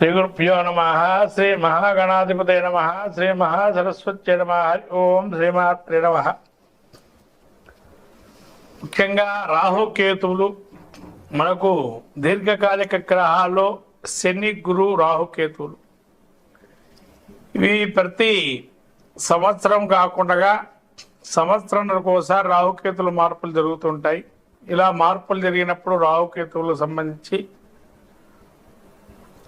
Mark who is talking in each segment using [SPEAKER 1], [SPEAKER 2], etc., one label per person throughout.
[SPEAKER 1] శ్రీ గురుభ్యో నమ శ్రీ మహాగణాధిపతే నమ శ్రీ మహాసరస్వత్యై నమ హరి ఓం శ్రీమాత్రే నమ. ముఖ్యంగా రాహుకేతువులు మనకు దీర్ఘకాలిక గ్రహాల్లో శని గురు రాహుకేతువులు. ఇవి ప్రతి సంవత్సరం కాకుండా సంవత్సరానికి ఒకసారి రాహుకేతులు మార్పులు జరుగుతుంటాయి. ఇలా మార్పులు జరిగినప్పుడు రాహుకేతువులకు సంబంధించి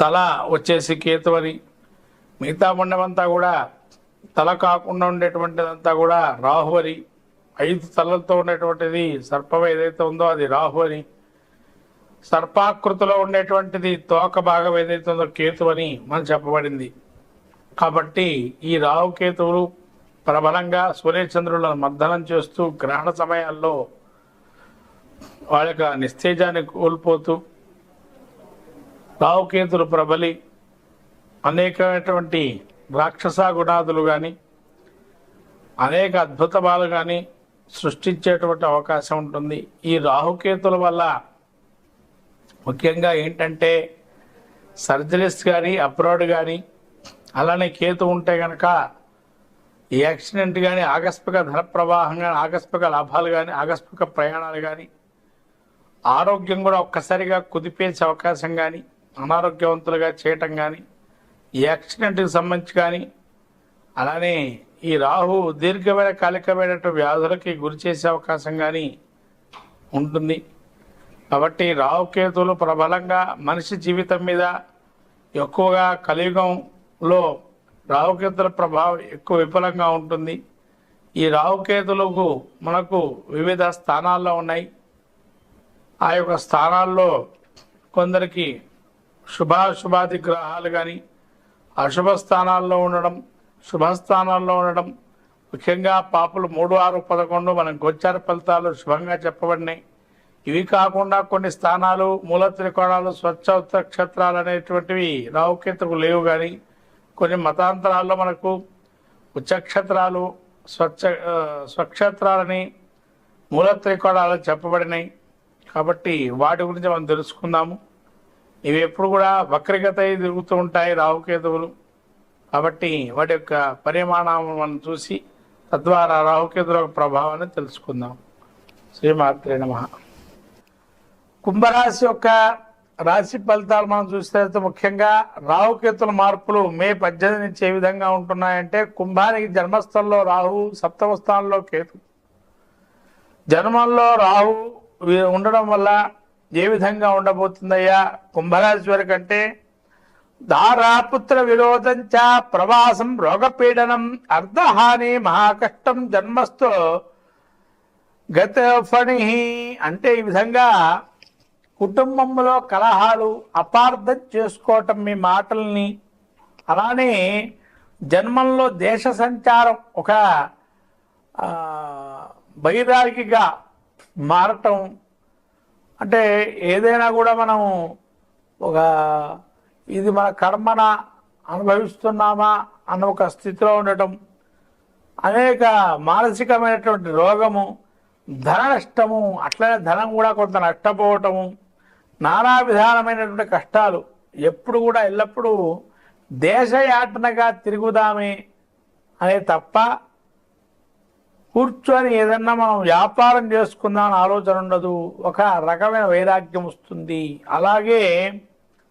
[SPEAKER 1] తల వచ్చేసి కేతు అని మిగతా మండమంతా కూడా తల కాకుండా ఉండేటువంటిదంతా కూడా రాహు అని ఐదు తలలతో ఉండేటువంటిది సర్పం ఏదైతే ఉందో అది రాహు అని సర్పాకృతిలో ఉండేటువంటిది తోక భాగం ఏదైతే ఉందో కేతు అని మనం చెప్పబడింది. కాబట్టి ఈ రాహు కేతువులు ప్రబలంగా సూర్యచంద్రులను మర్దనం చేస్తూ గ్రహణ సమయాల్లో వాళ్ళ యొక్క నిస్తేజాన్ని కోల్పోతూ రావుకేతులు ప్రబలి అనేకమైనటువంటి రాక్షస గుణాదులు కానీ అనేక అద్భుతాలు కానీ సృష్టించేటువంటి అవకాశం ఉంటుంది. ఈ రాహుకేతుల వల్ల ముఖ్యంగా ఏంటంటే సర్జరీస్ కానీ అబ్రాడ్ కానీ అలానే కేతు ఉంటే కనుక ఈ యాక్సిడెంట్ కానీ ఆకస్మిక ధన ప్రవాహం కానీ ఆకస్మిక లాభాలు కానీ ఆకస్మిక ప్రయాణాలు కానీ ఆరోగ్యం కూడా ఒక్కసారిగా కుదిపేసే అవకాశం కానీ అనారోగ్యవంతులుగా చేయటం కానీ ఈ యాక్సిడెంట్కి సంబంధించి కానీ అలానే ఈ రాహు దీర్ఘమైన కాలికమైనటువంటి వ్యాధులకి గురి చేసే అవకాశం కానీ ఉంటుంది. కాబట్టి రాహుకేతువులు ప్రబలంగా మనిషి జీవితం మీద ఎక్కువగా కలియుగంలో రాహుకేతుల ప్రభావం ఎక్కువ విఫలంగా ఉంటుంది. ఈ రాహుకేతులకు మనకు వివిధ స్థానాల్లో ఉన్నాయి. ఆ యొక్క స్థానాల్లో కొందరికి శుభాశుభాది గ్రహాలు కానీ అశుభ స్థానాల్లో ఉండడం శుభస్థానాల్లో ఉండడం ముఖ్యంగా పాపులు మూడు ఆరు పదకొండు మనం గోచార ఫలితాలు శుభంగా చెప్పబడినాయి ఇవి కాకుండా కొన్ని స్థానాలు మూల త్రికోణాలు స్వచ్ఛ క్షేత్రాలు అనేటువంటివి రావుకేతుకు లేవు కానీ కొన్ని మతాంతరాల్లో మనకు ఉచ్చక్షేత్రాలు స్వచ్ఛ స్వక్షేత్రాలని మూల త్రికోణాలు చెప్పబడినాయి కాబట్టి వాటి గురించి మనం తెలుసుకుందాము. ఇవి ఎప్పుడు కూడా వక్రగత తిరుగుతూ ఉంటాయి రాహుకేతువులు. కాబట్టి వాటి యొక్క పరిమాణాలను మనం చూసి తద్వారా రాహుకేతుల ప్రభావాన్ని తెలుసుకుందాం. శ్రీమాత్రే నమ. కుంభరాశి యొక్క రాశి ఫలితాలు మనం చూస్తే ముఖ్యంగా రాహుకేతుల మార్పులు మే పద్దెనిమిది నుంచి ఏ విధంగా ఉంటున్నాయంటే కుంభానికి జన్మస్థలంలో రాహు సప్తమ స్థానంలో కేతు. జన్మంలో రాహు ఉండడం వల్ల ఏ విధంగా ఉండబోతుందయ్యా? కుంభరాశి వరకు అంటే దారాపుత్ర విరోధంచ ప్రవాసం రోగపీడనం అర్ధహాని మహాకష్టం జన్మస్థు గత ఫణి అంటే ఈ విధంగా కుటుంబంలో కలహాలు అపార్థం చేసుకోవటం మీ మాటల్ని. అలానే జన్మంలో దేశ సంచారం ఒక బైరాగిగా మారటం అంటే ఏదైనా కూడా మనం ఒక ఇది మన కర్మన అనుభవిస్తున్నామా అన్న ఒక స్థితిలో ఉండటం అనేక మానసికమైనటువంటి రోగము ధన నష్టము అట్లనే ధనం కూడా కొంత నష్టపోవటము నానా విధానమైనటువంటి కష్టాలు ఎప్పుడు కూడా ఎల్లప్పుడూ దేశయాటనగా తిరుగుదామే అనే తప్ప కూర్చొని ఏదన్నా మనం వ్యాపారం చేసుకుందామని ఆలోచన ఉండదు. ఒక రకమైన వైరాగ్యం వస్తుంది. అలాగే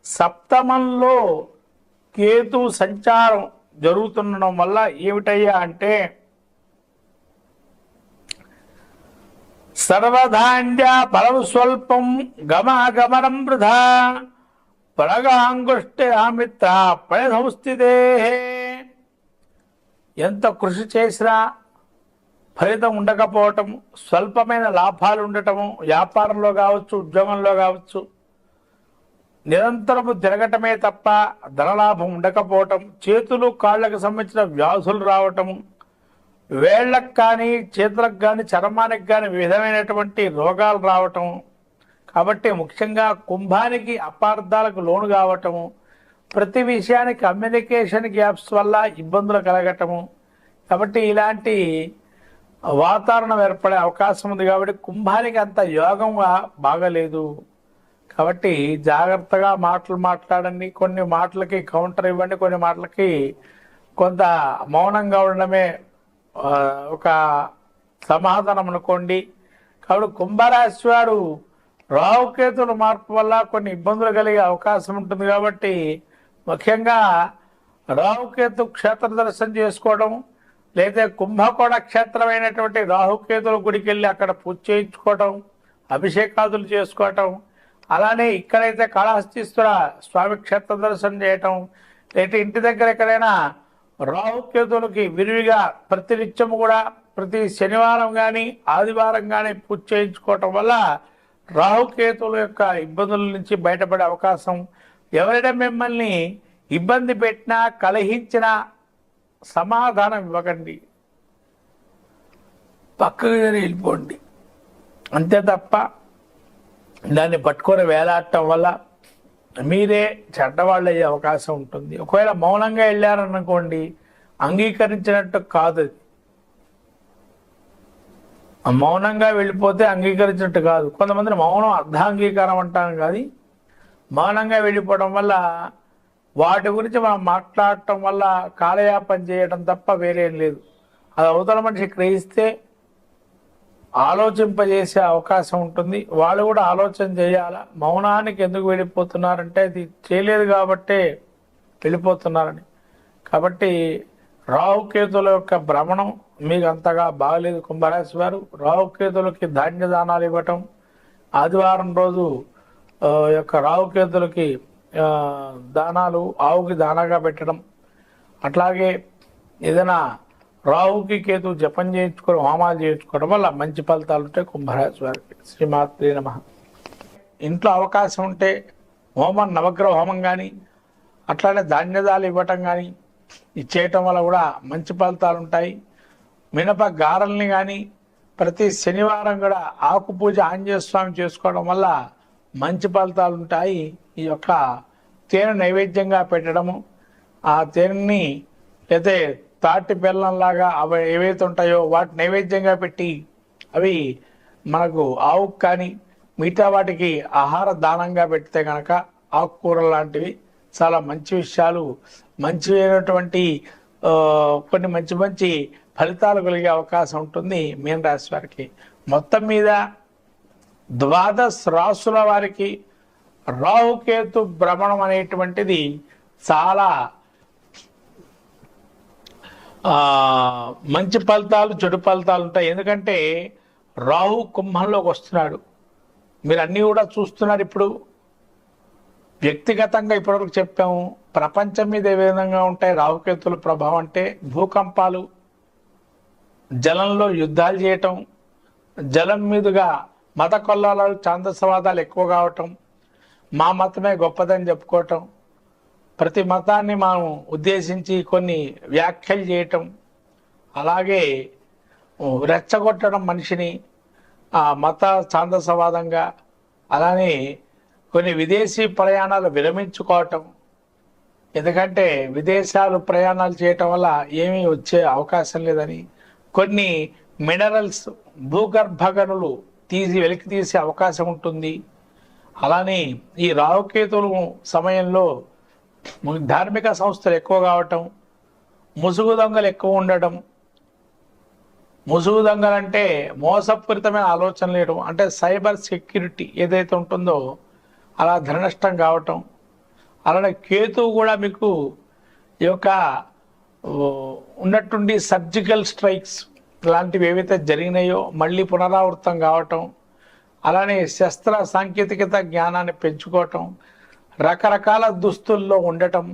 [SPEAKER 1] సప్తమంలో కేతు సంచారం జరుగుతుండడం వల్ల ఏమిటయ్యా అంటే సర్వధాన్య బలం స్వల్పం గమగమనం వృధా పరగాంగుష్టే ఆమిత్ర పని సంస్థితే ఎంత కృషి చేసినా ఫలితం ఉండకపోవటం స్వల్పమైన లాభాలు ఉండటము వ్యాపారంలో కావచ్చు ఉద్యోగంలో కావచ్చు నిరంతరము తిరగటమే తప్ప ధనలాభం ఉండకపోవటం చేతులు కాళ్ళకు సంబంధించిన వ్యాధులు రావటము వేళ్ళకు కానీ చేతులకు కానీ చర్మానికి కానీ విధమైనటువంటి రోగాలు రావటం కాబట్టి ముఖ్యంగా కుంభానికి అపార్థాలకు లోను కావటము ప్రతి విషయానికి కమ్యూనికేషన్ గ్యాప్స్ వల్ల ఇబ్బందులు కలగటము కాబట్టి ఇలాంటి వాతావరణం ఏర్పడే అవకాశం ఉంది కాబట్టి కుంభానికి అంత యోగంగా బాగలేదు. కాబట్టి జాగ్రత్తగా మాటలు మాట్లాడండి. కొన్ని మాటలకి కౌంటర్ ఇవ్వండి. కొన్ని మాటలకి కొంత మౌనంగా ఉండడమే ఒక సమాధానం అనుకోండి. కాబట్టి కుంభరాశి వారు రావుకేతుల మార్పు వల్ల కొన్ని ఇబ్బందులు కలిగే అవకాశం ఉంటుంది కాబట్టి ముఖ్యంగా రావుకేతు క్షేత్ర దర్శనం చేసుకోవడం లేదా కుంభకోణ క్షేత్రమైనటువంటి రాహుకేతుల గుడికి వెళ్ళి అక్కడ పూజ చేయించుకోవటం అభిషేకాదులు చేసుకోవటం అలానే ఇక్కడైతే కాళహస్తీశ్వర స్వామి క్షేత్ర దర్శనం చేయటం లేదా ఇంటి దగ్గర ఎక్కడైనా రాహుకేతులకి విరివిగా ప్రతినిత్యం కూడా ప్రతి శనివారం కానీ ఆదివారం కానీ పూజ చేయించుకోవటం వల్ల రాహుకేతుల యొక్క ఇబ్బందుల నుంచి బయటపడే అవకాశం. ఎవరైనా మిమ్మల్ని ఇబ్బంది పెట్టినా కలహించినా సమాధానం ఇవ్వకండి. పక్కకు వెళ్ళిపోండి. అంతే తప్ప దాన్ని పట్టుకొని వేలాడటం వల్ల మీరే చెడ్డవాళ్ళు అయ్యే అవకాశం ఉంటుంది. ఒకవేళ మౌనంగా వెళ్ళారనుకోండి అంగీకరించినట్టు కాదు మౌనంగా వెళ్ళిపోతే అంగీకరించినట్టు కాదు. కొంతమంది మౌనం అర్ధాంగీకారం అంటాను కానీ మౌనంగా వెళ్ళిపోవడం వల్ల వాటి గురించి మనం మాట్లాడటం వల్ల కాలయాపన చేయడం తప్ప వేరేం లేదు. అది అవతల మనిషి గ్రహిస్తే ఆలోచింపజేసే అవకాశం ఉంటుంది. వాళ్ళు కూడా ఆలోచన చేయాలా? మౌనానికి ఎందుకు వెళ్ళిపోతున్నారంటే అది చేయలేదు కాబట్టే వెళ్ళిపోతున్నారని. కాబట్టి రాహుకేతుల యొక్క భ్రమణం మీకు అంతగా బాగలేదు కుంభరాశి వారు. రాహుకేతులకి ధాన్య దానాలు ఇవ్వటం ఆదివారం రోజు యొక్క రాహుకేతులకి దానాలు ఆవుకి దానాగా పెట్టడం. అట్లాగే ఏదైనా రాహుకి కేతు జపం చేయించుకోవడం హోమాలు చేయించుకోవడం వల్ల మంచి ఫలితాలు ఉంటాయి. కుంభరాశి వారికి. శ్రీమాత్రి నమ. ఇంట్లో అవకాశం ఉంటే హోమం నవగ్రహ హోమం కానీ అట్లానే ధాన్యదాలు ఇవ్వటం కానీ ఇచ్చేయటం వల్ల కూడా మంచి ఫలితాలు ఉంటాయి. మినప గారెల్ని కానీ ప్రతి శనివారం కూడా ఆకు పూజ ఆంజనేయ స్వామి చేసుకోవడం వల్ల మంచి ఫలితాలు ఉంటాయి. ఈ యొక్క తేనె నైవేద్యంగా పెట్టడము ఆ తేనెని అయితే తాటి బెల్లంలాగా అవి ఏవైతే ఉంటాయో వాటి నైవేద్యంగా పెట్టి అవి మనకు ఆవుకు కానీ మిగతా వాటికి ఆహార దానంగా పెడితే కనుక ఆకుకూర లాంటివి చాలా మంచి విషయాలు మంచి అయినటువంటి కొన్ని మంచి మంచి ఫలితాలు కలిగే అవకాశం ఉంటుంది మీన రాశి వారికి. మొత్తం మీద ద్వాదశ రాసుల వారికి రాహుకేతు భ్రమణం అనేటువంటిది చాలా మంచి ఫలితాలు చెడు ఫలితాలు ఉంటాయి. ఎందుకంటే రాహు కుంభంలోకి వస్తున్నాడు. మీరు అన్నీ కూడా చూస్తున్నారు ఇప్పుడు. వ్యక్తిగతంగా ఇప్పటివరకు చెప్పాము. ప్రపంచం మీద ఏ విధంగా ఉంటాయి రాహుకేతుల ప్రభావం అంటే భూకంపాలు జలంలో యుద్ధాలు చేయటం జలం మీదుగా మత కొల్లాలు ఛాందసవాదాలు ఎక్కువ కావటం మా మతమే గొప్పదని చెప్పుకోవటం ప్రతి మతాన్ని మనం ఉద్దేశించి కొన్ని వ్యాఖ్యలు చేయటం అలాగే రెచ్చగొట్టడం మనిషిని ఆ మత ఛాందసవాదంగా అలానే కొన్ని విదేశీ ప్రయాణాలు విరమించుకోవటం. ఎందుకంటే విదేశాలు ప్రయాణాలు చేయటం వల్ల ఏమీ వచ్చే అవకాశం లేదని కొన్ని మినరల్స్ భూగర్భ గనులు తీసి వెలికి తీసే అవకాశం ఉంటుంది. అలానే ఈ రావుకేతులు సమయంలో ధార్మిక సంస్థలు ఎక్కువ కావటం ముసుగు దొంగలు ఎక్కువ ఉండటం ముసుగు దొంగలంటే మోసపూరితమైన ఆలోచన లేయడం అంటే సైబర్ సెక్యూరిటీ ఏదైతే ఉంటుందో అలా ధన నష్టం కావటం. అలానే కేతువు కూడా మీకు ఈ యొక్క ఉన్నట్టుండి సర్జికల్ స్ట్రైక్స్ లాంటివి ఏవైతే జరిగినాయో మళ్ళీ పునరావృతం కావటం అలానే శస్త్ర సాంకేతికత జ్ఞానాన్ని పెంచుకోవటం రకరకాల దుస్తుల్లో ఉండటం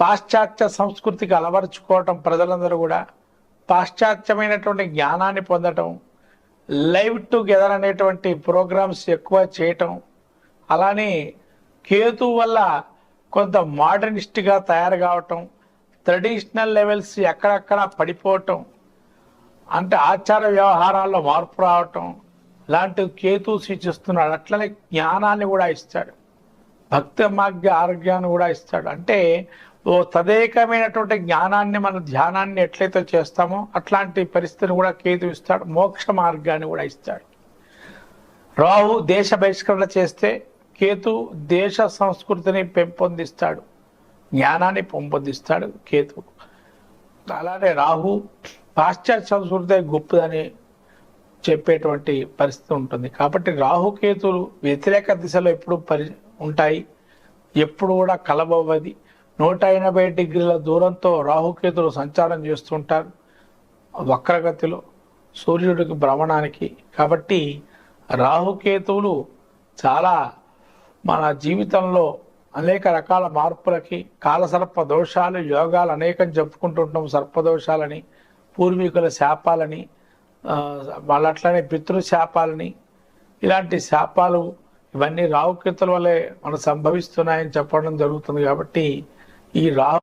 [SPEAKER 1] పాశ్చాత్య సంస్కృతికి అలవరుచుకోవటం ప్రజలందరూ కూడా పాశ్చాత్యమైనటువంటి జ్ఞానాన్ని పొందటం లైవ్ టుగెదర్ అనేటువంటి ప్రోగ్రామ్స్ ఎక్కువ చేయటం అలానే కేతు వల్ల కొంత మోడర్నిస్ట్గా తయారు కావటం ట్రెడిషనల్ లెవెల్స్ ఎక్కడెక్కడ పడిపోవటం అంటే ఆచార వ్యవహారాల్లో మార్పు రావటం లాంటి కేతు సూచిస్తున్నాడు. అట్లనే జ్ఞానాన్ని కూడా ఇస్తాడు. భక్తి మార్గ ఆరోగ్యాన్ని కూడా ఇస్తాడు. అంటే ఓ తదేకమైనటువంటి జ్ఞానాన్ని మన ధ్యానాన్ని ఎట్లయితే చేస్తామో అట్లాంటి పరిస్థితిని కూడా కేతు ఇస్తాడు. మోక్ష మార్గాన్ని కూడా ఇస్తాడు. రాహు దేశ బహిష్కరణ చేస్తే కేతు దేశ సంస్కృతిని పెంపొందిస్తాడు. జ్ఞానాన్ని పెంపొందిస్తాడు కేతు అలానే రాహు పాశ్చాత్య సంస్కృతి గొప్పదని చెప్పేటువంటి పరిస్థితి ఉంటుంది. కాబట్టి రాహుకేతులు వ్యతిరేక దిశలో ఎప్పుడు పరి ఉంటాయి. ఎప్పుడు కూడా కలబవ్వది నూట ఎనభై డిగ్రీల దూరంతో రాహుకేతులు సంచారం చేస్తుంటారు. వక్రగతిలో సూర్యుడికి భ్రమణానికి. కాబట్టి రాహుకేతువులు చాలా మన జీవితంలో అనేక రకాల మార్పులకి కాలసర్ప దోషాలు యోగాలు అనేకం చెప్పుకుంటుంటాం. సర్పదోషాలని పూర్వీకుల శాపాలని వాళ్ళ అట్లానే పితృశాపాలని ఇలాంటి శాపాలు ఇవన్నీ రాహుకేతుల వల్లే మనకు సంభవిస్తున్నాయని చెప్పడం జరుగుతుంది కాబట్టి ఈ రాహు